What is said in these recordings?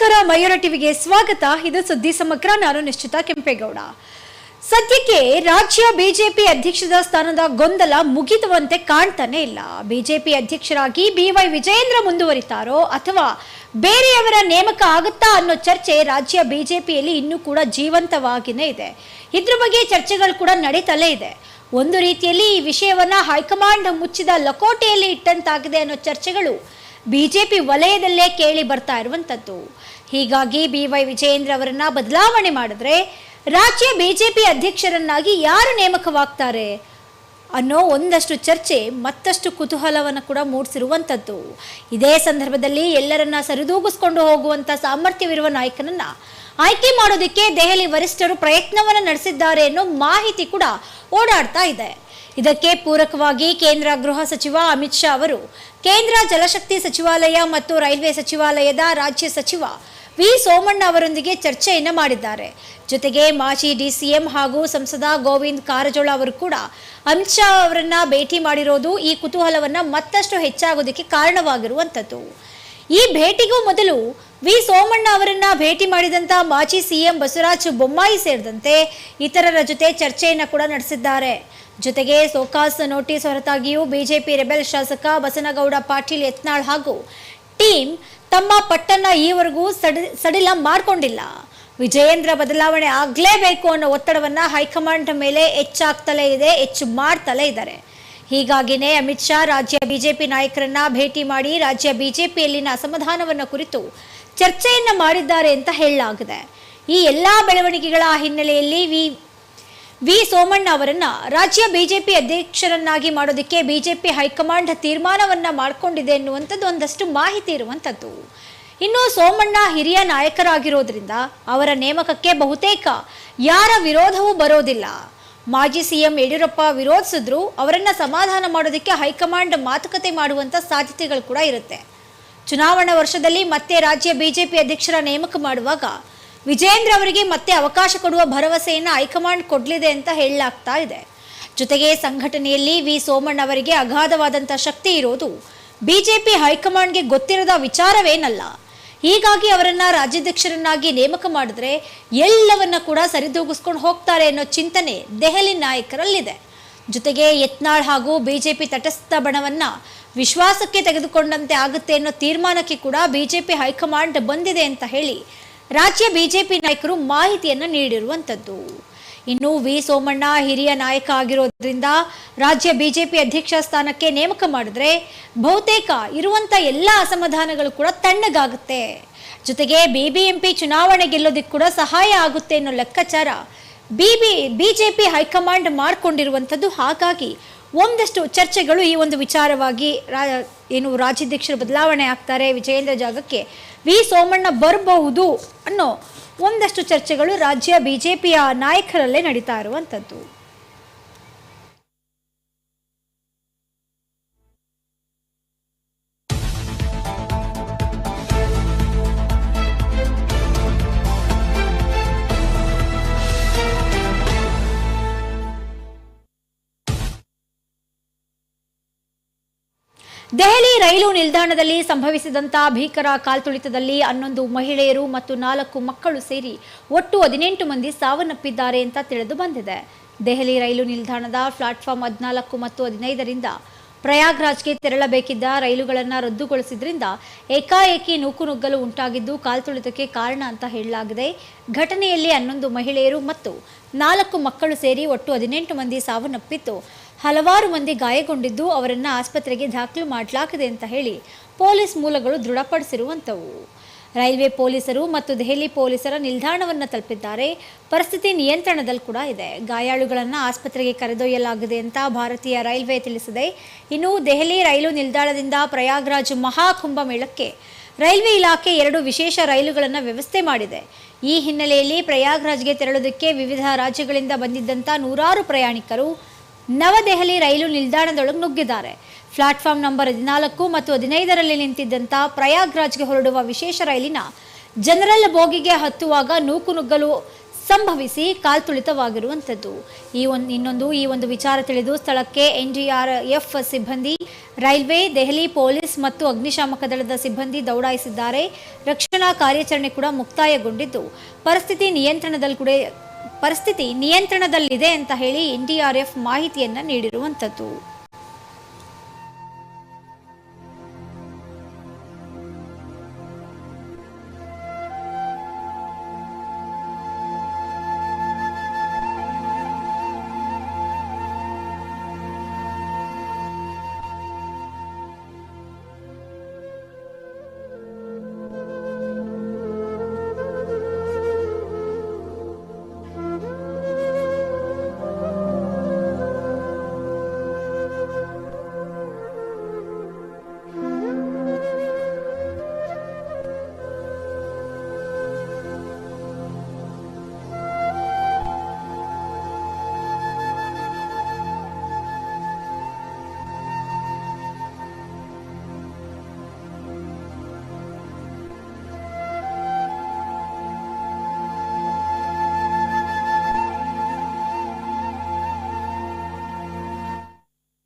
ನಮಸ್ಕಾರ, ಮಯೂರ ಟಿವಿಗೆ ಸ್ವಾಗತ. ಇದು ಸುದ್ದಿ ಸಮಗ್ರ, ನಾನು ನಿಶ್ಚಿತ ಕೆಂಪೇಗೌಡ. ಸದ್ಯಕ್ಕೆ ರಾಜ್ಯ ಬಿಜೆಪಿ ಅಧ್ಯಕ್ಷದ ಸ್ಥಾನದ ಗೊಂದಲ ಮುಗಿದುವಂತೆ ಕಾಣ್ತಾನೆ ಇಲ್ಲ. ಬಿಜೆಪಿ ಅಧ್ಯಕ್ಷರಾಗಿ ಬಿವೈ ವಿಜಯೇಂದ್ರ ಮುಂದುವರಿತಾರೋ ಅಥವಾ ಬೇರೆಯವರ ನೇಮಕ ಆಗುತ್ತಾ ಅನ್ನೋ ಚರ್ಚೆ ರಾಜ್ಯ ಬಿಜೆಪಿಯಲ್ಲಿ ಇನ್ನೂ ಕೂಡ ಜೀವಂತವಾಗಿನೇ ಇದೆ. ಇದ್ರ ಬಗ್ಗೆ ಚರ್ಚೆಗಳು ಕೂಡ ನಡೀತಲೇ ಇದೆ. ಒಂದು ರೀತಿಯಲ್ಲಿ ಈ ವಿಷಯವನ್ನ ಹೈಕಮಾಂಡ್ ಮುಚ್ಚಿದ ಲಕೋಟೆಯಲ್ಲಿ ಇಟ್ಟಂತಾಗಿದೆ ಅನ್ನೋ ಚರ್ಚೆಗಳು ಬಿಜೆಪಿ ವಲಯದಲ್ಲೇ ಕೇಳಿ ಬರ್ತಾ ಇರುವಂತದ್ದು. ಹೀಗಾಗಿ ಬಿ ವೈ ವಿಜಯೇಂದ್ರ ಅವರನ್ನ ಬದಲಾವಣೆ ಮಾಡಿದ್ರೆ ರಾಜ್ಯ ಬಿಜೆಪಿ ಅಧ್ಯಕ್ಷರನ್ನಾಗಿ ಯಾರು ನೇಮಕವಾಗ್ತಾರೆ ಅನ್ನೋ ಒಂದಷ್ಟು ಚರ್ಚೆ, ಮತ್ತಷ್ಟು ಕುತೂಹಲವನ್ನು ಕೂಡ ಮೂಡಿಸಿರುವಂಥದ್ದು ಇದೇ ಸಂದರ್ಭದಲ್ಲಿ ಎಲ್ಲರನ್ನ ಸರಿದೂಗಿಸ್ಕೊಂಡು ಹೋಗುವಂತ ಸಾಮರ್ಥ್ಯವಿರುವ ನಾಯಕನನ್ನ ಆಯ್ಕೆ ಮಾಡೋದಕ್ಕೆ ದೆಹಲಿ ವರಿಷ್ಠರು ಪ್ರಯತ್ನವನ್ನು ನಡೆಸಿದ್ದಾರೆ ಅನ್ನೋ ಮಾಹಿತಿ ಕೂಡ ಓಡಾಡ್ತಾ ಇದೆ. ಇದಕ್ಕೆ ಪೂರಕವಾಗಿ ಕೇಂದ್ರ ಗೃಹ ಸಚಿವ ಅಮಿತ್ ಶಾ ಅವರು, ಕೇಂದ್ರ ಜಲಶಕ್ತಿ ಸಚಿವಾಲಯ ಮತ್ತು ರೈಲ್ವೆ ಸಚಿವಾಲಯದ ರಾಜ್ಯ ಸಚಿವ ವಿ ಸೋಮಣ್ಣ ಅವರೊಂದಿಗೆ ಚರ್ಚೆಯನ್ನು ಮಾಡಿದ್ದಾರೆ. ಜೊತೆಗೆ ಮಾಜಿ ಡಿಸಿಎಂ ಹಾಗೂ ಸಂಸದ ಗೋವಿಂದ್ ಕಾರಜೋಳ ಅವರು ಕೂಡ ಅಮಿತ್ ಶಾ ಅವರನ್ನ ಭೇಟಿ ಮಾಡಿರೋದು ಈ ಕುತೂಹಲವನ್ನು ಮತ್ತಷ್ಟು ಹೆಚ್ಚಾಗೋದಕ್ಕೆ ಕಾರಣವಾಗಿರುವಂಥದ್ದು. ಈ ಭೇಟಿಗೂ ಮೊದಲು ವಿ. ಸೋಮಣ್ಣ ಅವರನ್ನ ಭೇಟಿ ಮಾಡಿದಂತ ಮಾಜಿ ಸಿಎಂ ಬಸವರಾಜ ಬೊಮ್ಮಾಯಿ ಸೇರಿದಂತೆ ಇತರರ ಜೊತೆ ಚರ್ಚೆಯನ್ನ ಕೂಡ ನಡೆಸಿದ್ದಾರೆ. ಜೊತೆಗೆ ಸೋಕಾಸ್ ನೋಟಿಸ್ ಹೊರತಾಗಿಯೂ ಬಿಜೆಪಿ ರೆಬೆಲ್ ಶಾಸಕ ಬಸನಗೌಡ, ಪಾಟೀಲ್ ಯತ್ನಾಳ್ ಹಾಗೂ ಟೀಮ್ ತಮ್ಮ ಪಟ್ಟನ್ನ ಈವರೆಗೂ ಸಡಿ, ಸಡಿಲ ಮಾಡಿಕೊಂಡಿಲ್ಲ. ವಿಜಯೇಂದ್ರ ಬದಲಾವಣೆ ಆಗ್ಲೇಬೇಕು ಅನ್ನೋ ಒತ್ತಡವನ್ನ ಹೈಕಮಾಂಡ್ ಮೇಲೆ ಹೆಚ್ಚಾಗ್ತಲೇ ಇದೆ, ಹೆಚ್ಚು ಮಾಡ್ತಲೇ ಇದ್ದಾರೆ. ಹೀಗಾಗಿನೇ ಅಮಿತ್ ಶಾ ರಾಜ್ಯ ಬಿಜೆಪಿ ನಾಯಕರನ್ನ ಭೇಟಿ ಮಾಡಿ ರಾಜ್ಯ ಬಿಜೆಪಿಯಲ್ಲಿನ ಅಸಮಾಧಾನವನ್ನು ಕುರಿತು ಚರ್ಚೆಯನ್ನ ಮಾಡಿದ್ದಾರೆ ಅಂತ ಹೇಳಲಾಗಿದೆ. ಈ ಎಲ್ಲ ಬೆಳವಣಿಗೆಗಳ ಹಿನ್ನೆಲೆಯಲ್ಲಿ ವಿ ವಿ ಸೋಮಣ್ಣ ಅವರನ್ನು ರಾಜ್ಯ ಬಿಜೆಪಿ ಅಧ್ಯಕ್ಷರನ್ನಾಗಿ ಮಾಡೋದಕ್ಕೆ ಬಿಜೆಪಿ ಹೈಕಮಾಂಡ್ ತೀರ್ಮಾನವನ್ನು ಮಾಡಿಕೊಂಡಿದೆ ಎನ್ನುವಂಥದ್ದು ಒಂದಷ್ಟು ಮಾಹಿತಿ ಇರುವಂಥದ್ದು. ಇನ್ನು ಸೋಮಣ್ಣ ಹಿರಿಯ ನಾಯಕರಾಗಿರೋದ್ರಿಂದ ಅವರ ನೇಮಕಕ್ಕೆ ಬಹುತೇಕ ಯಾರ ವಿರೋಧವೂ ಬರೋದಿಲ್ಲ. ಮಾಜಿ ಸಿಎಂ ಯಡಿಯೂರಪ್ಪ ವಿರೋಧಿಸಿದ್ರು ಅವರನ್ನು ಸಮಾಧಾನ ಮಾಡೋದಕ್ಕೆ ಹೈಕಮಾಂಡ್ ಮಾತುಕತೆ ಮಾಡುವಂಥ ಸಾಧ್ಯತೆಗಳು ಕೂಡ ಇರುತ್ತೆ. ಚುನಾವಣಾ ವರ್ಷದಲ್ಲಿ ಮತ್ತೆ ರಾಜ್ಯ ಬಿಜೆಪಿ ಅಧ್ಯಕ್ಷರ ನೇಮಕ ಮಾಡುವಾಗ ವಿಜೇಂದ್ರ ಅವರಿಗೆ ಮತ್ತೆ ಅವಕಾಶ ಕೊಡುವ ಭರವಸೆಯನ್ನು ಹೈಕಮಾಂಡ್ ಕೊಡಲಿದೆ ಅಂತ ಹೇಳಲಾಗ್ತಾ ಇದೆ. ಜೊತೆಗೆ ಸಂಘಟನೆಯಲ್ಲಿ ವಿ ಸೋಮಣ್ಣ ಅವರಿಗೆ ಅಗಾಧವಾದಂಥ ಶಕ್ತಿ ಇರೋದು ಬಿಜೆಪಿ ಹೈಕಮಾಂಡ್ಗೆ ಗೊತ್ತಿರದ ವಿಚಾರವೇನಲ್ಲ. ಹೀಗಾಗಿ ಅವರನ್ನ ರಾಜ್ಯಾಧ್ಯಕ್ಷರನ್ನಾಗಿ ನೇಮಕ ಮಾಡಿದ್ರೆ ಎಲ್ಲವನ್ನ ಕೂಡ ಸರಿದೂಗಿಸ್ಕೊಂಡು ಹೋಗ್ತಾರೆ ಅನ್ನೋ ಚಿಂತನೆ ದೆಹಲಿ ನಾಯಕರಲ್ಲಿದೆ. ಜೊತೆಗೆ ಯತ್ನಾಳ್ ಹಾಗೂ ಬಿಜೆಪಿ ತಟಸ್ಥ ಬಣವನ್ನ ವಿಶ್ವಾಸಕ್ಕೆ ತೆಗೆದುಕೊಂಡಂತೆ ಆಗುತ್ತೆ ಅನ್ನೋ ತೀರ್ಮಾನಕ್ಕೆ ಕೂಡ ಬಿಜೆಪಿ ಹೈಕಮಾಂಡ್ ಬಂದಿದೆ ಅಂತ ಹೇಳಿ ರಾಜ್ಯ ಬಿಜೆಪಿ ನಾಯಕರು ಮಾಹಿತಿಯನ್ನು ನೀಡಿರುವಂಥದ್ದು. ಇನ್ನು ವಿ ಸೋಮಣ್ಣ ಹಿರಿಯ ನಾಯಕ ಆಗಿರೋದ್ರಿಂದ ರಾಜ್ಯ ಬಿಜೆಪಿ ಅಧ್ಯಕ್ಷ ಸ್ಥಾನಕ್ಕೆ ನೇಮಕ ಮಾಡಿದ್ರೆ ಬಹುತೇಕ ಇರುವಂತ ಎಲ್ಲ ಅಸಮಾಧಾನಗಳು ಕೂಡ ತಣ್ಣಗಾಗುತ್ತೆ. ಜೊತೆಗೆ ಬಿಬಿಎಂಪಿ ಚುನಾವಣೆ ಗೆಲ್ಲೋದಕ್ಕೆ ಕೂಡ ಸಹಾಯ ಆಗುತ್ತೆ ಅನ್ನೋ ಲೆಕ್ಕಾಚಾರ ಬಿಬಿ, ಬಿಜೆಪಿ ಹೈಕಮಾಂಡ್ ಮಾಡಿಕೊಂಡಿರುವಂಥದ್ದು. ಹಾಗಾಗಿ ಒಂದಷ್ಟು ಚರ್ಚೆಗಳು ಈ ಒಂದು ವಿಚಾರವಾಗಿ ರಾ, ಏನು ರಾಜ್ಯಾಧ್ಯಕ್ಷರು ಬದಲಾವಣೆ ಆಗ್ತಾರೆ, ವಿಜಯೇಂದ್ರ ಜಾಗಕ್ಕೆ ವಿ. ಸೋಮಣ್ಣ ಬರಬಹುದು ಅನ್ನೋ ಒಂದಷ್ಟು ಚರ್ಚೆಗಳು ರಾಜ್ಯ ಬಿಜೆಪಿಯ ನಾಯಕರಲ್ಲೇ ನಡೀತಾ ಇರುವಂಥದ್ದು. ದೆಹಲಿ ರೈಲು ನಿಲ್ದಾಣದಲ್ಲಿ ಸಂಭವಿಸಿದಂತ ಭೀಕರ ಕಾಲ್ತುಳಿತದಲ್ಲಿ ಹನ್ನೊಂದು ಮಹಿಳೆಯರು ಮತ್ತು ನಾಲ್ಕು ಮಕ್ಕಳು ಸೇರಿ ಒಟ್ಟು ಹದಿನೆಂಟು ಮಂದಿ ಸಾವನ್ನಪ್ಪಿದ್ದಾರೆ ಅಂತ ತಿಳಿದು ಬಂದಿದೆ. ದೆಹಲಿ ರೈಲು ನಿಲ್ದಾಣದ ಪ್ಲಾಟ್ಫಾರ್ಮ್ ಹದಿನಾಲ್ಕು ಮತ್ತು ಹದಿನೈದರಿಂದ ಪ್ರಯಾಗ್ರಾಜ್ಗೆ ತೆರಳಬೇಕಿದ್ದ ರೈಲುಗಳನ್ನು ರದ್ದುಗೊಳಿಸಿದ್ರಿಂದ ಏಕಾಏಕಿ ನೂಕುನುಗ್ಗಲು ಉಂಟಾಗಿದ್ದು ಕಾಲ್ತುಳಿತಕ್ಕೆ ಕಾರಣ ಅಂತ ಹೇಳಲಾಗಿದೆ. ಘಟನೆಯಲ್ಲಿ ಹನ್ನೊಂದು ಮಹಿಳೆಯರು ಮತ್ತು ನಾಲ್ಕು ಮಕ್ಕಳು ಸೇರಿ ಒಟ್ಟು ಹದಿನೆಂಟು ಮಂದಿ ಸಾವನ್ನಪ್ಪಿದ್ದು ಹಲವಾರು ಮಂದಿ ಗಾಯಗೊಂಡಿದ್ದು ಅವರನ್ನು ಆಸ್ಪತ್ರೆಗೆ ದಾಖಲು ಮಾಡಲಾಗಿದೆ ಅಂತ ಹೇಳಿ ಪೊಲೀಸ್ ಮೂಲಗಳು ದೃಢಪಡಿಸಿರುವಂಥವು. ರೈಲ್ವೆ ಪೊಲೀಸರು ಮತ್ತು ದೆಹಲಿ ಪೊಲೀಸರ ನಿಲ್ದಾಣವನ್ನು ತಲುಪಿದ್ದಾರೆ. ಪರಿಸ್ಥಿತಿ ನಿಯಂತ್ರಣದಲ್ಲಿ ಕೂಡ ಇದೆ. ಗಾಯಾಳುಗಳನ್ನು ಆಸ್ಪತ್ರೆಗೆ ಕರೆದೊಯ್ಯಲಾಗಿದೆ ಅಂತ ಭಾರತೀಯ ರೈಲ್ವೆ ತಿಳಿಸಿದೆ. ಇನ್ನು ದೆಹಲಿ ರೈಲು ನಿಲ್ದಾಣದಿಂದ ಪ್ರಯಾಗ್ರಾಜ್ ಮಹಾಕುಂಭ ಮೇಳಕ್ಕೆ ರೈಲ್ವೆ ಇಲಾಖೆ ಎರಡು ವಿಶೇಷ ರೈಲುಗಳನ್ನು ವ್ಯವಸ್ಥೆ ಮಾಡಿದೆ. ಈ ಹಿನ್ನೆಲೆಯಲ್ಲಿ ಪ್ರಯಾಗ್ರಾಜ್ಗೆ ತೆರಳೋದಕ್ಕೆ ವಿವಿಧ ರಾಜ್ಯಗಳಿಂದ ಬಂದಿದ್ದಂಥ ನೂರಾರು ಪ್ರಯಾಣಿಕರು ನವದೆಹಲಿ ರೈಲು ನಿಲ್ದಾಣದೊಳಗೆ ನುಗ್ಗಿದ್ದಾರೆ. ಪ್ಲಾಟ್ಫಾರ್ಮ್ ನಂಬರ್ ಹದಿನಾಲ್ಕು ಮತ್ತು ಹದಿನೈದರಲ್ಲಿ ನಿಂತಿದ್ದಂಥ ಪ್ರಯಾಗ್ರಾಜ್ಗೆ ಹೊರಡುವ ವಿಶೇಷ ರೈಲಿನ ಜನರಲ್ ಬೋಗಿಗೆ ಹತ್ತುವಾಗ ನೂಕು ನುಗ್ಗಲು ಸಂಭವಿಸಿ ಕಾಲ್ತುಳಿತವಾಗಿರುವಂಥದ್ದು ಈ ಒಂದು, ಇನ್ನೊಂದು, ಈ ಒಂದು ವಿಚಾರ ತಿಳಿದು ಸ್ಥಳಕ್ಕೆ ಎನ್ಡಿಆರ್ಎಫ್ ಸಿಬ್ಬಂದಿ, ರೈಲ್ವೆ, ದೆಹಲಿ ಪೊಲೀಸ್ ಮತ್ತು ಅಗ್ನಿಶಾಮಕ ದಳದ ಸಿಬ್ಬಂದಿ ದೌಡಾಯಿಸಿದ್ದಾರೆ. ರಕ್ಷಣಾ ಕಾರ್ಯಾಚರಣೆ ಕೂಡ ಮುಕ್ತಾಯಗೊಂಡಿದ್ದು. ಪರಿಸ್ಥಿತಿ ನಿಯಂತ್ರಣದಲ್ಲಿ ಕೂಡ ಪರಿಸ್ಥಿತಿ ನಿಯಂತ್ರಣದಲ್ಲಿದೆ ಅಂತ ಹೇಳಿ ಎನ್ಡಿಆರ್ಎಫ್ ಮಾಹಿತಿಯನ್ನ ನೀಡಿರುವಂಥದ್ದು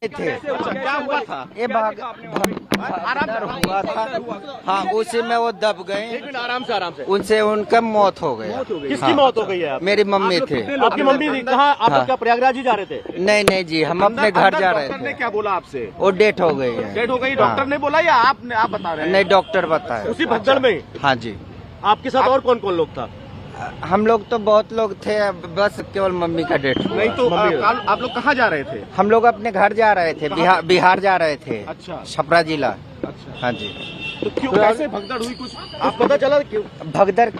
थे। क्या हुआ था ये भाग हुआ था। हाँ उसी में वो दब गए। आराम से आराम से। उनसे उनका मौत हो गया। किसकी हाँ। मौत हो गई है? मेरी मम्मी थे। आपकी मम्मी थी? कहाँ? आप हाँ। क्या प्रयागराज ही जा रहे थे? नहीं नहीं जी हम अपने घर जा रहे थे। क्या बोला आपसे? वो डेट हो गई है। डेट हो गई? डॉक्टर हाँ। ने बोला या आपने आप बता रहे हैं? नहीं डॉक्टर बताया उसी भगदड़ में? हाँ जी। आपके साथ और कौन कौन लोग था? हम लोग तो बहुत लोग थे बस केवल मम्मी का डेट नहीं तो आ, काल- आप लोग कहाँ जा रहे थे? हम लोग अपने घर जा रहे थे बिहार बिहार जा रहे थे अच्छा। छपरा जिला। अच्छा। हाँ जी। तो क्यों तो कैसे भगदड़ हुई कुछ? आप पता चला क्यों? भगदड़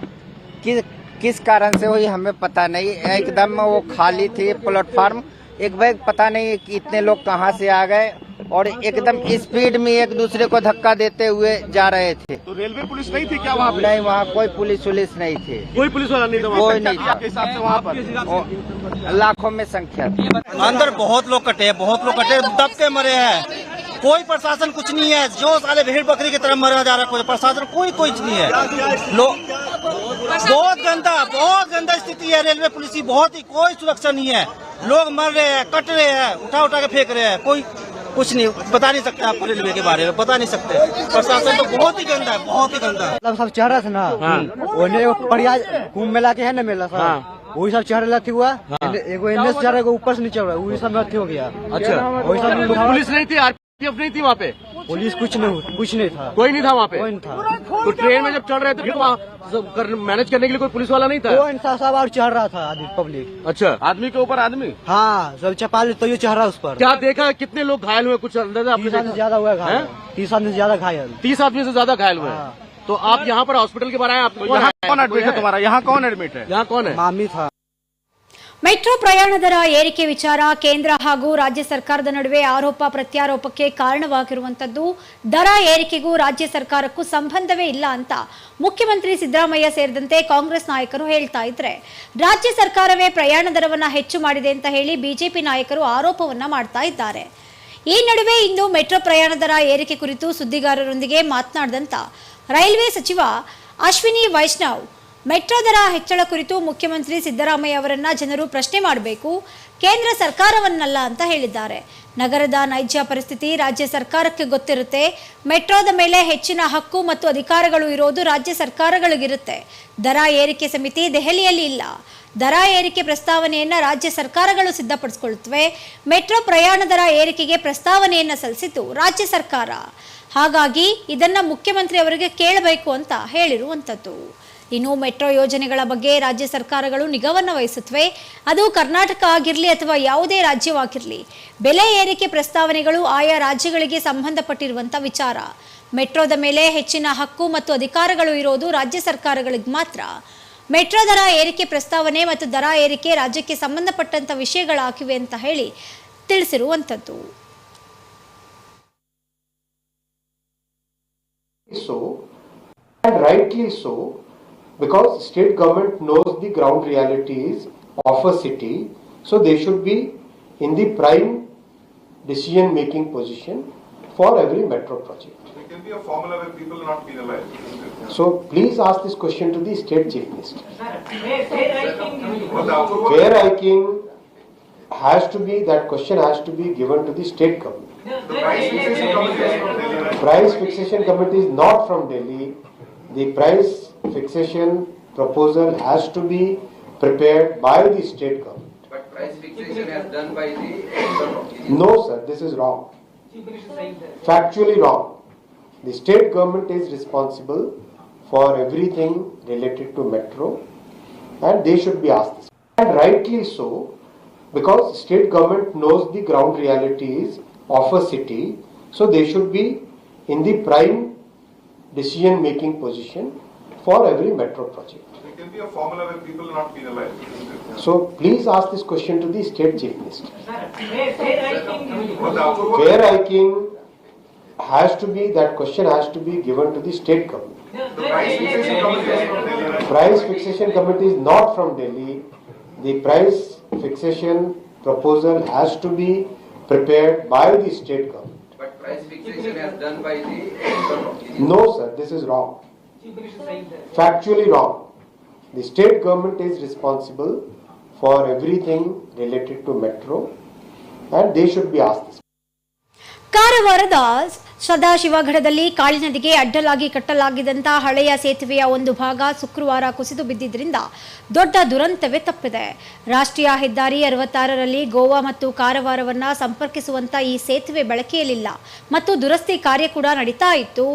किस किस कारण से हुई हमें पता नहीं। एकदम वो खाली थी प्लेटफार्म। एक बैग पता नहीं कि इतने लोग कहाँ से आ गए। और एकदम स्पीड में एक दूसरे को धक्का देते हुए जा रहे थे। तो रेलवे पुलिस नहीं थी क्या वहाँ पे? नहीं वहाँ कोई पुलिस उलिस नहीं थी। कोई पुलिस वाला नहीं था कोई नहीं था। हिसाब से वहाँ पर? लाखों में संख्या थी। अंदर बहुत लोग कटे हैं बहुत लोग कटे दब के मरे हैं। कोई प्रशासन कुछ नहीं है जो साले भेड़ बकरी की तरफ़ मरा जा रहा है कोई प्रशासन कोई कुछ नहीं है। लो बहुत गंदा बहुत गंदा स्थिति है रेलवे पुलिस की बहुत ही कोई सुरक्षा नहीं है। लोग मर रहे हैं कट रहे हैं उठा उठा के फेंक रहे हैं कोई कुछ नहीं बता नहीं सकते आपको रेलवे के बारे में बता नहीं सकते। प्रशासन तो बहुत ही गंदा है बहुत ही गंदा है। मतलब सब चढ़ रहा था ना? हाँ। प्रयाग कुंभ मेला के है ना मेला सब? हाँ। वही सब चढ़ रहा थी हुआ एगो एन एस चढ़ रहा ऊपर से नीचे रहा वही सब अथी हो गया। अच्छा। वही सब पुलिस नहीं थी आरपीएफ नहीं थी वहाँ पे? पुलिस कुछ नहीं कुछ नहीं था। कोई नहीं था वहाँ पे? कोई नहीं था। तो ट्रेन में जब चढ़ रहे थे तो वहाँ कर, मैनेज करने के लिए कोई पुलिस वाला नहीं था? कोई था सब और चढ़ रहा था आदमी पब्लिक अच्छा। आदमी के ऊपर आदमी? हाँ सब चपाल तो ये चढ़ रहा उस पर। क्या देखा? कितने लोग घायल हुए? कुछ अंदर तीस आदमी से ज़्यादा हुआ है? घायल। तीस आदमी से ज़्यादा घायल। तीस आदमी से ज़्यादा घायल हुए। हैं। तो आप यहाँ पर हॉस्पिटल के बारे में आपको यहाँ कौन एडमिट है तुम्हारा? यहाँ कौन एडमिट है? यहाँ कौन है? मामी था। ಮೆಟ್ರೋ ಪ್ರಯಾಣ ದರ ಏರಿಕೆ ವಿಚಾರ ಕೇಂದ್ರ ಹಾಗೂ ರಾಜ್ಯ ಸರ್ಕಾರದ ನಡುವೆ ಆರೋಪ ಪ್ರತ್ಯಾರೋಪಕ್ಕೆ ಕಾರಣವಾಗಿರುವಂತದ್ದು, ದರ ಏರಿಕೆಗೂ ರಾಜ್ಯ ಸರ್ಕಾರಕ್ಕೂ ಸಂಬಂಧವೇ ಇಲ್ಲ ಅಂತ ಮುಖ್ಯಮಂತ್ರಿ ಸಿದ್ದರಾಮಯ್ಯ ಸೇರಿದಂತೆ ಕಾಂಗ್ರೆಸ್ ನಾಯಕರು ಹೇಳ್ತಾ ಇದ್ರೆ, ರಾಜ್ಯ ಸರ್ಕಾರವೇ ಪ್ರಯಾಣ ದರವನ್ನ ಹೆಚ್ಚು ಮಾಡಿದೆ ಅಂತ ಹೇಳಿ ಬಿಜೆಪಿ ನಾಯಕರು ಆರೋಪವನ್ನ ಮಾಡ್ತಾ ಇದ್ದಾರೆ. ಈ ನಡುವೆ ಇಂದು ಮೆಟ್ರೋ ಪ್ರಯಾಣ ದರ ಏರಿಕೆ ಕುರಿತು ಸುದ್ದಿಗಾರರೊಂದಿಗೆ ಮಾತನಾಡಿದಂತ ರೈಲ್ವೆ ಸಚಿವ ಅಶ್ವಿನಿ ವೈಷ್ಣವ್ ಮೆಟ್ರೋ ದರ ಹೆಚ್ಚಳ ಕುರಿತು ಮುಖ್ಯಮಂತ್ರಿ ಸಿದ್ದರಾಮಯ್ಯ ಅವರನ್ನ ಜನರು ಪ್ರಶ್ನೆ ಮಾಡಬೇಕು, ಕೇಂದ್ರ ಸರ್ಕಾರವನ್ನಲ್ಲ ಅಂತ ಹೇಳಿದ್ದಾರೆ. ನಗರದ ನೈಜ ಪರಿಸ್ಥಿತಿ ರಾಜ್ಯ ಸರ್ಕಾರಕ್ಕೆ ಗೊತ್ತಿರುತ್ತೆ. ಮೆಟ್ರೋದ ಮೇಲೆ ಹೆಚ್ಚಿನ ಹಕ್ಕು ಮತ್ತು ಅಧಿಕಾರಗಳು ಇರೋದು ರಾಜ್ಯ ಸರ್ಕಾರಗಳಿಗಿರುತ್ತೆ. ದರ ಏರಿಕೆ ಸಮಿತಿ ದೆಹಲಿಯಲ್ಲಿ ಇಲ್ಲ. ದರ ಏರಿಕೆ ಪ್ರಸ್ತಾವನೆಯನ್ನು ರಾಜ್ಯ ಸರ್ಕಾರಗಳು ಸಿದ್ಧಪಡಿಸಿಕೊಳ್ಳುತ್ತವೆ. ಮೆಟ್ರೋ ಪ್ರಯಾಣ ದರ ಏರಿಕೆಗೆ ಪ್ರಸ್ತಾವನೆಯನ್ನು ಸಲ್ಲಿಸಿತು ರಾಜ್ಯ ಸರ್ಕಾರ. ಹಾಗಾಗಿ ಇದನ್ನು ಮುಖ್ಯಮಂತ್ರಿ ಅವರಿಗೆ ಕೇಳಬೇಕು ಅಂತ ಹೇಳಿರುವಂಥದ್ದು ಇನ್ನು ಮೆಟ್ರೋ ಯೋಜನೆಗಳ ಬಗ್ಗೆ ರಾಜ್ಯ ಸರ್ಕಾರಗಳು ನಿಗಾವನ್ನು ವಹಿಸುತ್ತವೆ. ಅದು ಕರ್ನಾಟಕ ಆಗಿರಲಿ ಅಥವಾ ಯಾವುದೇ ರಾಜ್ಯವಾಗಿರಲಿ ಬೆಲೆ ಏರಿಕೆ ಪ್ರಸ್ತಾವನೆಗಳು ಆಯಾ ರಾಜ್ಯಗಳಿಗೆ ಸಂಬಂಧಪಟ್ಟಿರುವಂಥ ವಿಚಾರ. ಮೆಟ್ರೋದ ಮೇಲೆ ಹೆಚ್ಚಿನ ಹಕ್ಕು ಮತ್ತು ಅಧಿಕಾರಗಳು ಇರೋದು ರಾಜ್ಯ ಸರ್ಕಾರಗಳಿಗೆ ಮಾತ್ರ. ಮೆಟ್ರೋ ದರ ಏರಿಕೆ ಪ್ರಸ್ತಾವನೆ ಮತ್ತು ದರ ಏರಿಕೆ ರಾಜ್ಯಕ್ಕೆ ಸಂಬಂಧಪಟ್ಟಂತ ವಿಷಯಗಳಾಗಿವೆ ಅಂತ ಹೇಳಿ ತಿಳಿಸಿರುವಂಥದ್ದು so, and rightly so, because state government knows the ground realities of a city, so they should be in the prime decision making position for every metro project. There can be a formula where people are not penalized. So please ask this question to the state chief minister. But the approval- Fair hiking has to be, that question has to be given to the state government. The price fixation committee is from Delhi, right? Price fixation committee is not from Delhi. The price fixation proposal has to be prepared by the state government. But price fixation is done by the. No, sir, this is wrong. Factually wrong. The state government is responsible for everything related to metro and they should be asked this. And rightly so, because state government knows the ground realities of a city, so they should be in the prime decision making position for every metro project. There can be a formula where people are not penalized. So please ask this question to the state chief minister. But the approval- Fair hiking has to be, that question has to be given to the state government. The price fixation committee is Delhi. Price fixation committee is not from Delhi. The price fixation proposal has to be prepared by the state government. But price fixation is done by the. No, sir, this is wrong. Factually wrong. The state government is responsible for everything related to metro, and they should be asked this. ಕಾರವಾರದ ಸದಾಶಿವಗಢದಲ್ಲಿ ಕಾಳಿ ನದಿಗೆ ಅಡ್ಡಲಾಗಿ ಕಟ್ಟಲಾಗಿದ್ದಂತಹ ಹಳೆಯ ಸೇತುವೆಯ ಒಂದು ಭಾಗ ಶುಕ್ರವಾರ ಕುಸಿದು ಬಿದ್ದಿದ್ದರಿಂದ ದೊಡ್ಡ ದುರಂತವೇ ತಪ್ಪಿದೆ ರಾಷ್ಟ್ರೀಯ ಹೆದ್ದಾರಿ ಅರವತ್ತಾರರಲ್ಲಿ ಗೋವಾ ಮತ್ತು ಕಾರವಾರವನ್ನು ಸಂಪರ್ಕಿಸುವಂತ ಈ ಸೇತುವೆ ಬಳಕೆಯಲ್ಲಿಲ್ಲ ಮತ್ತು ದುರಸ್ತಿ ಕಾರ್ಯ ಕೂಡ ನಡೀತಾ ಇತ್ತು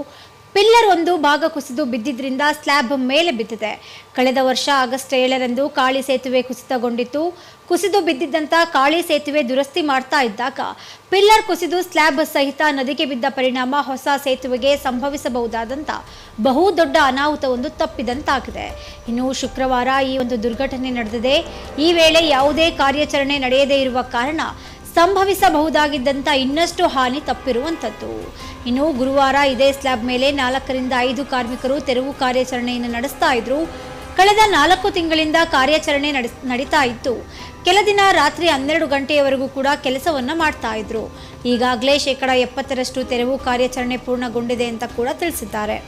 ಪಿಲ್ಲರ್ ಒಂದು ಭಾಗ ಕುಸಿದು ಬಿದ್ದಿದ್ದರಿಂದ ಸ್ಲ್ಯಾಬ್ ಮೇಲೆ ಬಿದ್ದಿದೆ. ಕಳೆದ ವರ್ಷ ಆಗಸ್ಟ್ ಏಳರಂದು ಕಾಳಿ ಸೇತುವೆ ಕುಸಿತಗೊಂಡಿತ್ತು. ಕುಸಿದು ಬಿದ್ದಿದ್ದಂಥ ಕಾಳಿ ಸೇತುವೆ ದುರಸ್ತಿ ಮಾಡ್ತಾ ಇದ್ದಾಗ ಪಿಲ್ಲರ್ ಕುಸಿದು ಸ್ಲ್ಯಾಬ್ ಸಹಿತ ನದಿಗೆ ಬಿದ್ದ ಪರಿಣಾಮ ಹೊಸ ಸೇತುವೆಗೆ ಸಂಭವಿಸಬಹುದಾದಂಥ ಬಹು ದೊಡ್ಡ ಅನಾಹುತವೊಂದು ತಪ್ಪಿದಂತಾಗಿದೆ. ಇನ್ನು ಶುಕ್ರವಾರ ಈ ಒಂದು ದುರ್ಘಟನೆ ನಡೆದಿದೆ. ಈ ವೇಳೆ ಯಾವುದೇ ಕಾರ್ಯಾಚರಣೆ ನಡೆಯದೇ ಇರುವ ಕಾರಣ ಸಂಭವಿಸಬಹುದಾಗಿದ್ದಂಥ ಇನ್ನಷ್ಟು ಹಾನಿ ತಪ್ಪಿರುವಂಥದ್ದು. ಇನ್ನು ಗುರುವಾರ ಇದೇ ಸ್ಲ್ಯಾಬ್ ಮೇಲೆ ನಾಲ್ಕರಿಂದ ಐದು ಕಾರ್ಮಿಕರು ತೆರವು ಕಾರ್ಯಾಚರಣೆಯನ್ನು ನಡೆಸ್ತಾ ಇದ್ರು. ಕಳೆದ ನಾಲ್ಕು ತಿಂಗಳಿಂದ ಕಾರ್ಯಾಚರಣೆ ನಡೆಸ್ ನಡೀತಾ ಇತ್ತು. ಕೆಲ ದಿನ ರಾತ್ರಿ ಹನ್ನೆರಡು ಗಂಟೆಯವರೆಗೂ ಕೂಡ ಕೆಲಸವನ್ನು ಮಾಡ್ತಾ ಇದ್ರು. ಈಗಾಗಲೇ ಶೇಕಡ ಎಪ್ಪತ್ತರಷ್ಟು ತೆರವು ಕಾರ್ಯಾಚರಣೆ ಪೂರ್ಣಗೊಂಡಿದೆ ಅಂತ ಕೂಡ ತಿಳಿಸಿದ್ದಾರೆ.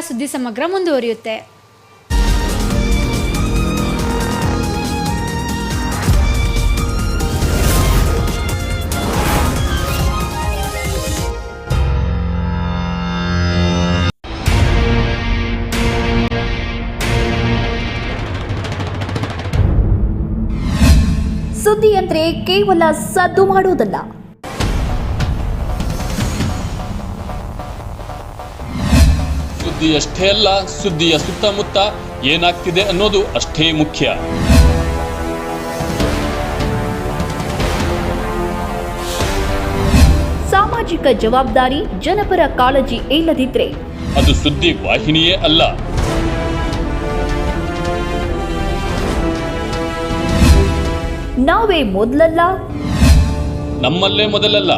ಸುದ್ದಿ ಸಮಗ್ರ ಮುಂದುವರಿಯುತ್ತೆ. ಸುದ್ದಿ ಅಂದ್ರೆ ಕೇವಲ ಸದ್ದು ಮಾಡುವುದಲ್ಲ. ಸುದ್ದಿಯಷ್ಟೇ ಅಲ್ಲ ಸುದ್ದಿಯ ಸುತ್ತಮುತ್ತ ಏನಾಗ್ತಿದೆ ಅನ್ನೋದು ಅಷ್ಟೇ ಮುಖ್ಯ. ಸಾಮಾಜಿಕ ಜವಾಬ್ದಾರಿ ಜನಪರ ಕಾಳಜಿ ಇಲ್ಲದಿದ್ರೆ ಅದು ಸುದ್ದಿ ವಾಹಿನಿಯೇ ಅಲ್ಲ. ನಾವೇ ಮೊದಲಲ್ಲ? ನಮ್ಮಲ್ಲೇ ಮೊದಲಲ್ಲ.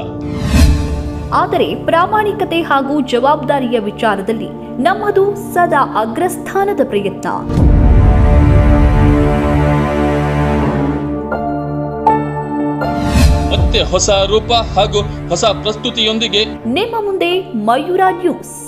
ಆದರೆ ಪ್ರಾಮಾಣಿಕತೆ ಹಾಗೂ ಜವಾಬ್ದಾರಿಯ ವಿಚಾರದಲ್ಲಿ ನಮ್ಮದು ಸದಾ ಅಗ್ರಸ್ಥಾನದ ಪ್ರಯತ್ನ. ಮತ್ತೆ ಹೊಸ ರೂಪ ಹಾಗೂ ಹೊಸ ಪ್ರಸ್ತುತಿಯೊಂದಿಗೆ ನಿಮ್ಮ ಮುಂದೆ ಮಯೂರ ನ್ಯೂಸ್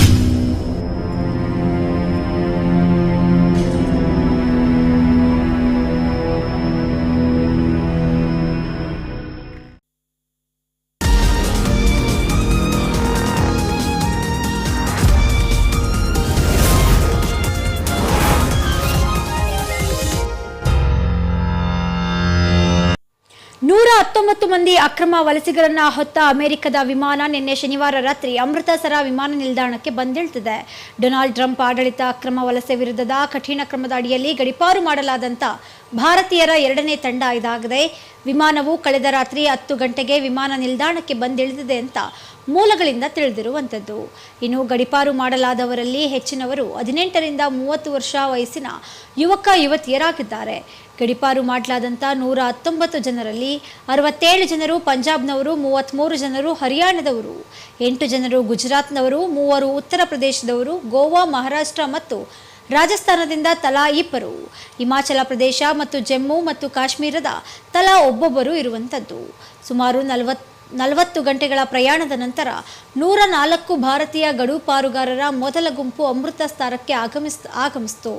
ಹತ್ತೊಂಬತ್ತು ಮಂದಿ ಅಕ್ರಮ ವಲಸಿಗರನ್ನ ಹೊತ್ತ ಅಮೆರಿಕದ ವಿಮಾನ ನಿನ್ನೆ ಶನಿವಾರ ರಾತ್ರಿ ಅಮೃತಸರ ವಿಮಾನ ನಿಲ್ದಾಣಕ್ಕೆ ಬಂದಿಳ್ತಿದೆ. ಡೊನಾಲ್ಡ್ ಟ್ರಂಪ್ ಆಡಳಿತ ಅಕ್ರಮ ವಲಸೆ ವಿರುದ್ಧದ ಕಠಿಣ ಕ್ರಮದ ಅಡಿಯಲ್ಲಿ ಗಡಿಪಾರು ಮಾಡಲಾದಂಥ ಭಾರತೀಯರ ಎರಡನೇ ತಂಡ ಇದಾಗಿದೆ. ವಿಮಾನವು ಕಳೆದ ರಾತ್ರಿ ಹತ್ತು ಗಂಟೆಗೆ ವಿಮಾನ ನಿಲ್ದಾಣಕ್ಕೆ ಬಂದಿಳಿದಿದೆ ಅಂತ ಮೂಲಗಳಿಂದ ತಿಳಿದಿರುವಂಥದ್ದು ಇನ್ನು ಗಡಿಪಾರು ಮಾಡಲಾದವರಲ್ಲಿ ಹೆಚ್ಚಿನವರು ಹದಿನೆಂಟರಿಂದ ಮೂವತ್ತು ವರ್ಷ ವಯಸ್ಸಿನ ಯುವಕ ಯುವತಿಯರಾಗಿದ್ದಾರೆ ಗಡಿಪಾರು ಮಾಡಲಾದಂಥ ನೂರ ಹತ್ತೊಂಬತ್ತು ಜನರಲ್ಲಿ ಅರವತ್ತೇಳು ಜನರು ಪಂಜಾಬ್ನವರು ಮೂವತ್ತ್ಮೂರು ಜನರು ಹರಿಯಾಣದವರು, ಎಂಟು ಜನರು ಗುಜರಾತ್ನವರು, ಮೂವರು ಉತ್ತರ ಪ್ರದೇಶದವರು, ಗೋವಾ, ಮಹಾರಾಷ್ಟ್ರ ಮತ್ತು ರಾಜಸ್ಥಾನದಿಂದ ತಲಾ ಇಬ್ಬರು. ಹಿಮಾಚಲ ಪ್ರದೇಶ ಮತ್ತು ಜಮ್ಮು ಮತ್ತು ಕಾಶ್ಮೀರದ ತಲಾ ಒಬ್ಬೊಬ್ಬರು ಇರುವಂಥದ್ದು ಸುಮಾರು ನಲವತ್ತು ನಲವತ್ತು ಗಂಟೆಗಳ ಪ್ರಯಾಣದ ನಂತರ ನೂರ ನಾಲ್ಕು ಭಾರತೀಯ ಗಡುಪಾರುಗಾರರ ಮೊದಲ ಗುಂಪು ಅಮೃತ ಸ್ಥಾನಕ್ಕೆ ಆಗಮಿಸ್ ಆಗಮಿಸಿತು.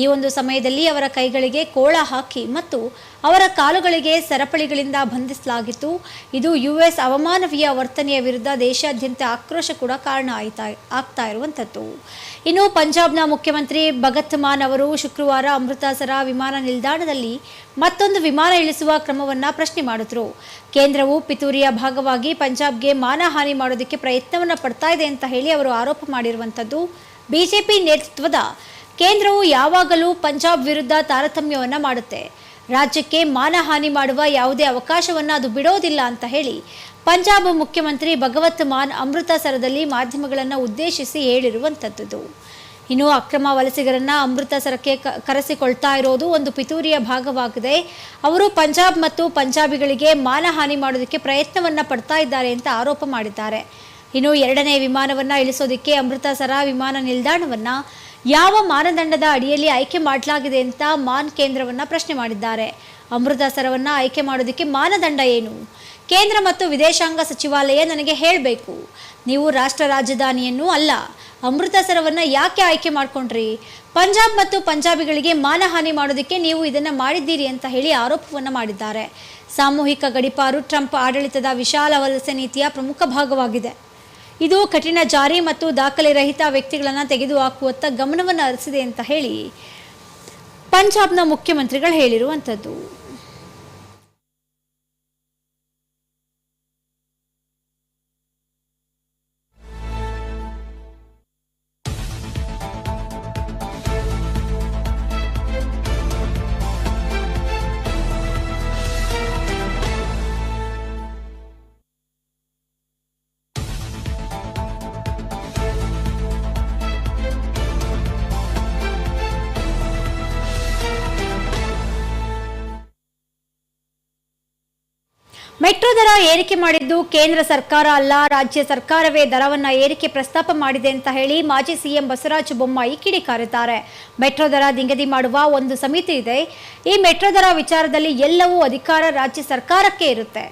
ಈ ಒಂದು ಸಮಯದಲ್ಲಿ ಅವರ ಕೈಗಳಿಗೆ ಕೋಳ ಹಾಕಿ ಮತ್ತು ಅವರ ಕಾಲುಗಳಿಗೆ ಸರಪಳಿಗಳಿಂದ ಬಂಧಿಸಲಾಗಿತ್ತು. ಇದು ಯುಎಸ್ ಅವಮಾನವೀಯ ವರ್ತನೆಯ ವಿರುದ್ಧ ದೇಶಾದ್ಯಂತ ಆಕ್ರೋಶ ಕೂಡ ಕಾರಣ ಆಯ್ತಾ, ಆಗ್ತಾ ಇರುವಂಥದ್ದು. ಇನ್ನು ಪಂಜಾಬ್ನ ಮುಖ್ಯಮಂತ್ರಿ ಭಗತ್ ಮಾನ್ ಅವರು ಶುಕ್ರವಾರ ಅಮೃತಸರ ವಿಮಾನ ನಿಲ್ದಾಣದಲ್ಲಿ ಮತ್ತೊಂದು ವಿಮಾನ ಇಳಿಸುವ ಕ್ರಮವನ್ನ ಪ್ರಶ್ನೆ ಮಾಡಿದ್ರು. ಕೇಂದ್ರವು ಪಿತೂರಿಯ ಭಾಗವಾಗಿ ಪಂಜಾಬ್ಗೆ ಮಾನಹಾನಿ ಮಾಡೋದಕ್ಕೆ ಪ್ರಯತ್ನವನ್ನ ಪಡ್ತಾ ಇದೆ ಅಂತ ಹೇಳಿ ಅವರು ಆರೋಪ ಮಾಡಿರುವಂಥದ್ದು ಬಿಜೆಪಿ ನೇತೃತ್ವದ. ಕೇಂದ್ರವು ಯಾವಾಗಲೂ ಪಂಜಾಬ್ ವಿರುದ್ಧ ತಾರತಮ್ಯವನ್ನ ಮಾಡುತ್ತೆ. ರಾಜ್ಯಕ್ಕೆ ಮಾನಹಾನಿ ಮಾಡುವ ಯಾವುದೇ ಅವಕಾಶವನ್ನ ಅದು ಬಿಡೋದಿಲ್ಲ ಅಂತ ಹೇಳಿ ಪಂಜಾಬ್ ಮುಖ್ಯಮಂತ್ರಿ ಭಗವತ್ ಮಾನ್ ಅಮೃತಸರದಲ್ಲಿ ಮಾಧ್ಯಮಗಳನ್ನು ಉದ್ದೇಶಿಸಿ ಹೇಳಿರುವಂಥದ್ದು ಇನ್ನು ಅಕ್ರಮ ವಲಸಿಗರನ್ನ ಅಮೃತಸರಕ್ಕೆ ಕರೆಸಿಕೊಳ್ತಾ ಇರೋದು ಒಂದು ಪಿತೂರಿಯ ಭಾಗವಾಗಿದೆ. ಅವರು ಪಂಜಾಬ್ ಮತ್ತು ಪಂಜಾಬಿಗಳಿಗೆ ಮಾನಹಾನಿ ಮಾಡೋದಕ್ಕೆ ಪ್ರಯತ್ನವನ್ನ ಪಡ್ತಾ ಇದ್ದಾರೆ ಅಂತ ಆರೋಪ ಮಾಡಿದ್ದಾರೆ. ಇನ್ನು ಎರಡನೇ ವಿಮಾನವನ್ನ ಇಳಿಸೋದಕ್ಕೆ ಅಮೃತಸರ ವಿಮಾನ ನಿಲ್ದಾಣವನ್ನ ಯಾವ ಮಾನದಂಡದ ಅಡಿಯಲ್ಲಿ ಆಯ್ಕೆ ಮಾಡಲಾಗಿದೆ ಅಂತ ಮಾನ್ ಕೇಂದ್ರವನ್ನ ಪ್ರಶ್ನೆ ಮಾಡಿದ್ದಾರೆ. ಅಮೃತಸರವನ್ನ ಆಯ್ಕೆ ಮಾಡೋದಕ್ಕೆ ಮಾನದಂಡ ಏನು? ಕೇಂದ್ರ ಮತ್ತು ವಿದೇಶಾಂಗ ಸಚಿವಾಲಯ ನನಗೆ ಹೇಳಬೇಕು. ನೀವು ರಾಷ್ಟ್ರ ರಾಜಧಾನಿಯನ್ನು ಅಲ್ಲ, ಅಮೃತಸರವನ್ನು ಯಾಕೆ ಆಯ್ಕೆ ಮಾಡ್ಕೊಂಡ್ರಿ? ಪಂಜಾಬ್ ಮತ್ತು ಪಂಜಾಬಿಗಳಿಗೆ ಮಾನಹಾನಿ ಮಾಡೋದಕ್ಕೆ ನೀವು ಇದನ್ನು ಮಾಡಿದ್ದೀರಿ ಅಂತ ಹೇಳಿ ಆರೋಪವನ್ನು ಮಾಡಿದ್ದಾರೆ. ಸಾಮೂಹಿಕ ಗಡಿಪಾರು, ಟ್ರಂಪ್ ಆಡಳಿತದ ವಿಶಾಲ ವಲಸೆ ನೀತಿಯ ಪ್ರಮುಖ ಭಾಗವಾಗಿದೆ. ಇದು ಕಠಿಣ ಜಾರಿ ಮತ್ತು ದಾಖಲೆ ರಹಿತ ವ್ಯಕ್ತಿಗಳನ್ನು ತೆಗೆದುಹಾಕುವತ್ತ ಗಮನವನ್ನು ಹರಿಸಿದೆ ಅಂತ ಹೇಳಿ ಪಂಜಾಬ್ನ ಮುಖ್ಯಮಂತ್ರಿಗಳು ಹೇಳಿರುವಂಥದ್ದು. ಏರಿಕೆ ಮಾಡಿದ್ದು ಕೇಂದ್ರ ಸರ್ಕಾರ ಅಲ್ಲ, ರಾಜ್ಯ ಸರ್ಕಾರವೇ ದರವನ್ನ ಏರಿಕೆ ಪ್ರಸ್ತಾಪ ಮಾಡಿದೆ ಅಂತ ಹೇಳಿ ಮಾಜಿ ಸಿಎಂ ಬಸವರಾಜ ಬೊಮ್ಮಾಯಿ ಕಿಡಿಕಾರಿದ್ದಾರೆ ಮೆಟ್ರೋ ದರ ನಿಗದಿ ಮಾಡುವ ಒಂದು ಸಮಿತಿ ಇದೆ. ಈ ಮೆಟ್ರೋ ದರ ವಿಚಾರದಲ್ಲಿ ಎಲ್ಲವೂ ಅಧಿಕಾರ ರಾಜ್ಯ ಸರ್ಕಾರಕ್ಕೆ ಇರುತ್ತೆ.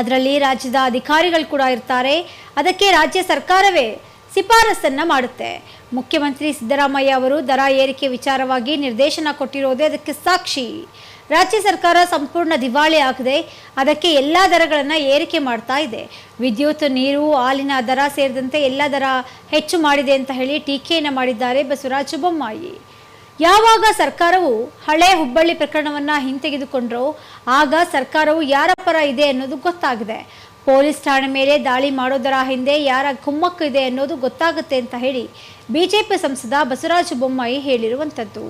ಅದರಲ್ಲಿ ರಾಜ್ಯದ ಅಧಿಕಾರಿಗಳು ಕೂಡ ಇರ್ತಾರೆ. ಅದಕ್ಕೆ ರಾಜ್ಯ ಸರ್ಕಾರವೇ ಶಿಫಾರಸನ್ನ ಮಾಡುತ್ತೆ. ಮುಖ್ಯಮಂತ್ರಿ ಸಿದ್ದರಾಮಯ್ಯ ಅವರು ದರ ಏರಿಕೆ ವಿಚಾರವಾಗಿ ನಿರ್ದೇಶನ ಕೊಟ್ಟಿರೋದೇ ಅದಕ್ಕೆ ಸಾಕ್ಷಿ. ರಾಜ್ಯ ಸರ್ಕಾರ ಸಂಪೂರ್ಣ ದಿವಾಳಿ ಆಗಿದೆ ಅದಕ್ಕೆ ಎಲ್ಲ ದರಗಳನ್ನು ಏರಿಕೆ ಮಾಡ್ತಾ ಇದೆ. ವಿದ್ಯುತ್, ನೀರು, ಹಾಲಿನ ದರ ಸೇರಿದಂತೆ ಎಲ್ಲ ದರ ಹೆಚ್ಚು ಮಾಡಿದೆ ಅಂತ ಹೇಳಿ ಟೀಕೆಯನ್ನು ಮಾಡಿದ್ದಾರೆ ಬಸವರಾಜ ಬೊಮ್ಮಾಯಿ. ಯಾವಾಗ ಸರ್ಕಾರವು ಹಳೆ ಹುಬ್ಬಳ್ಳಿ ಪ್ರಕರಣವನ್ನು ಹಿಂತೆಗೆದುಕೊಂಡ್ರೋ ಆಗ ಸರ್ಕಾರವು ಯಾರ ಪರ ಇದೆ ಅನ್ನೋದು ಗೊತ್ತಾಗಿದೆ. ಪೊಲೀಸ್ ಠಾಣೆ ಮೇಲೆ ದಾಳಿ ಮಾಡೋದರ ಹಿಂದೆ ಯಾರ ಕುಮ್ಮಕ್ಕು ಇದೆ ಅನ್ನೋದು ಗೊತ್ತಾಗುತ್ತೆ ಅಂತ ಹೇಳಿ ಬಿಜೆಪಿ ಸಂಸದ ಬಸವರಾಜ ಬೊಮ್ಮಾಯಿ ಹೇಳಿರುವಂಥದ್ದು.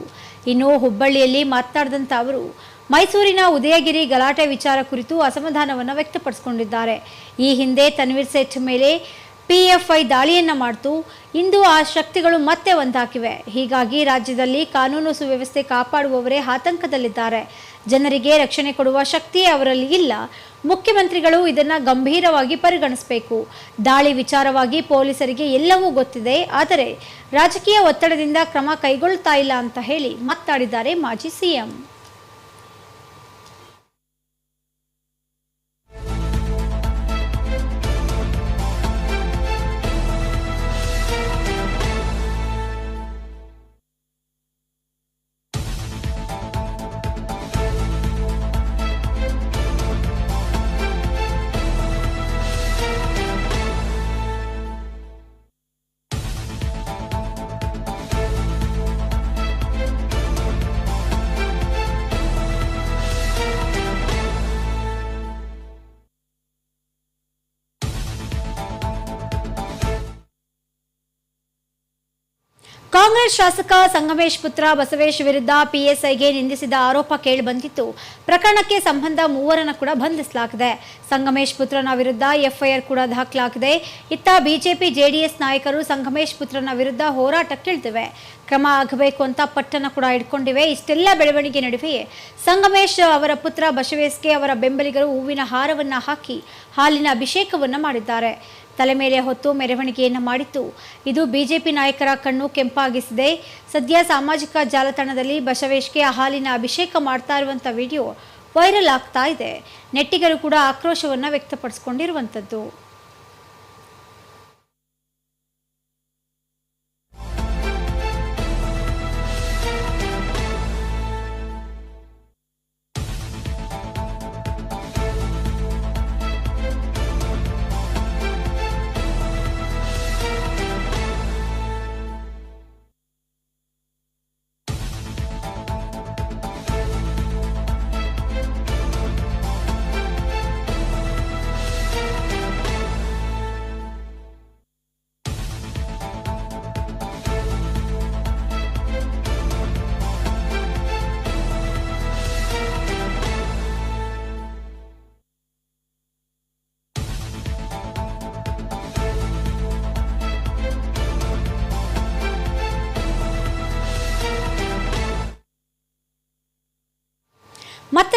ಇನ್ನು ಹುಬ್ಬಳ್ಳಿಯಲ್ಲಿ ಮಾತನಾಡಿದಂಥ ಅವರು, ಮೈಸೂರಿನ ಉದಯಗಿರಿ ಗಲಾಟೆ ವಿಚಾರ ಕುರಿತು ಅಸಮಾಧಾನವನ್ನು ವ್ಯಕ್ತಪಡಿಸಿಕೊಂಡಿದ್ದಾರೆ. ಈ ಹಿಂದೆ ತನ್ವೀರ್ ಸೇಠ್ ಮೇಲೆ ಪಿಎಫ್ಐ ದಾಳಿಯನ್ನು ಮಾಡ್ತು, ಇಂದು ಆ ಶಕ್ತಿಗಳು ಮತ್ತೆ ಒಂದಾಕಿವೆ. ಹೀಗಾಗಿ ರಾಜ್ಯದಲ್ಲಿ ಕಾನೂನು ಸುವ್ಯವಸ್ಥೆ ಕಾಪಾಡುವವರೇ ಆತಂಕದಲ್ಲಿದ್ದಾರೆ. ಜನರಿಗೆ ರಕ್ಷಣೆ ಕೊಡುವ ಶಕ್ತಿ ಅವರಲ್ಲಿ ಇಲ್ಲ. ಮುಖ್ಯಮಂತ್ರಿಗಳು ಇದನ್ನು ಗಂಭೀರವಾಗಿ ಪರಿಗಣಿಸಬೇಕು. ದಾಳಿ ವಿಚಾರವಾಗಿ ಪೊಲೀಸರಿಗೆ ಎಲ್ಲವೂ ಗೊತ್ತಿದೆ, ಆದರೆ ರಾಜಕೀಯ ಒತ್ತಡದಿಂದ ಕ್ರಮ ಕೈಗೊಳ್ತಾ ಇಲ್ಲ ಅಂತ ಹೇಳಿ ಮಾತಾಡಿದ್ದಾರೆ ಮಾಜಿ ಸಿಎಂ. ಕಾಂಗ್ರೆಸ್ ಶಾಸಕ ಸಂಗಮೇಶ್ ಪುತ್ರ ಬಸವೇಶ್ ವಿರುದ್ಧ ಪಿಎಸ್ಐಗೆ ನಿಂದಿಸಿದ ಆರೋಪ ಕೇಳಿ ಬಂದಿತ್ತು. ಪ್ರಕರಣಕ್ಕೆ ಸಂಬಂಧ ಮೂವರನ್ನು ಕೂಡ ಬಂಧಿಸಲಾಗಿದೆ. ಸಂಗಮೇಶ್ ಪುತ್ರನ ವಿರುದ್ಧ ಎಫ್ಐಆರ್ ಕೂಡ ದಾಖಲಾಗಿದೆ. ಇತ್ತ ಬಿಜೆಪಿ ಜೆಡಿಎಸ್ ನಾಯಕರು ಸಂಗಮೇಶ್ ಪುತ್ರನ ವಿರುದ್ಧ ಹೋರಾಟಕ್ಕಿಳಿದಿವೆ. ಕ್ರಮ ಆಗಬೇಕು ಅಂತ ಪಟ್ಟಣ ಕೂಡ ಇಟ್ಕೊಂಡಿವೆ. ಇಷ್ಟೆಲ್ಲ ಬೆಳವಣಿಗೆ ನಡುವೆಯೇ ಸಂಗಮೇಶ್ ಅವರ ಪುತ್ರ ಬಸವೇಶ್ಗೆ ಅವರ ಬೆಂಬಲಿಗರು ಹೂವಿನ ಹಾರವನ್ನು ಹಾಕಿ ಹಾಲಿನ ಅಭಿಷೇಕವನ್ನು ಮಾಡಿದ್ದಾರೆ. ತಲೆ ಮೇಲೆ ಹೊತ್ತು ಮೆರವಣಿಗೆಯನ್ನು ಮಾಡಿತ್ತು. ಇದು ಬಿಜೆಪಿ ನಾಯಕರ ಕಣ್ಣು ಕೆಂಪಾಗಿಸಿದೆ. ಸದ್ಯ ಸಾಮಾಜಿಕ ಜಾಲತಾಣದಲ್ಲಿ ಬಸವೇಶ್ಗೆ ಹಾಲಿನ ಅಭಿಷೇಕ ಮಾಡ್ತಾ ಇರುವಂಥ ವಿಡಿಯೋ ವೈರಲ್ ಆಗ್ತಾ ಇದೆ. ನೆಟ್ಟಿಗರು ಕೂಡ ಆಕ್ರೋಶವನ್ನು ವ್ಯಕ್ತಪಡಿಸಿಕೊಂಡಿರುವಂಥದ್ದು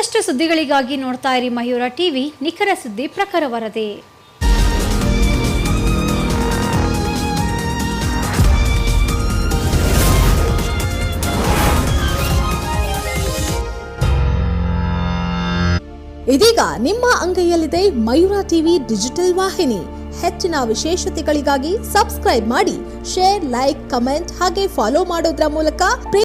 ಮತ್ತಷ್ಟು ಸುದ್ದಿಗಳಿಗಾಗಿ ನೋಡ್ತಾ ಇರಿ ಮಯೂರ ಟಿವಿ, ನಿಖರ ಸುದ್ದಿ ಪ್ರಖರ ವರದಿ. ಇದೀಗ ನಿಮ್ಮ ಅಂಗೈಯಲ್ಲಿದೆ ಮಯೂರ ಟಿವಿ ಡಿಜಿಟಲ್ ವಾಹಿನಿ. ಹೆಚ್ಚಿನ ವಿಶೇಷತೆಗಳಿಗಾಗಿ ಸಬ್ಸ್ಕ್ರೈಬ್ ಮಾಡಿ, ಶೇರ್, ಲೈಕ್, ಕಮೆಂಟ್ ಹಾಗೆ ಫಾಲೋ ಮಾಡೋದ್ರ ಮೂಲಕ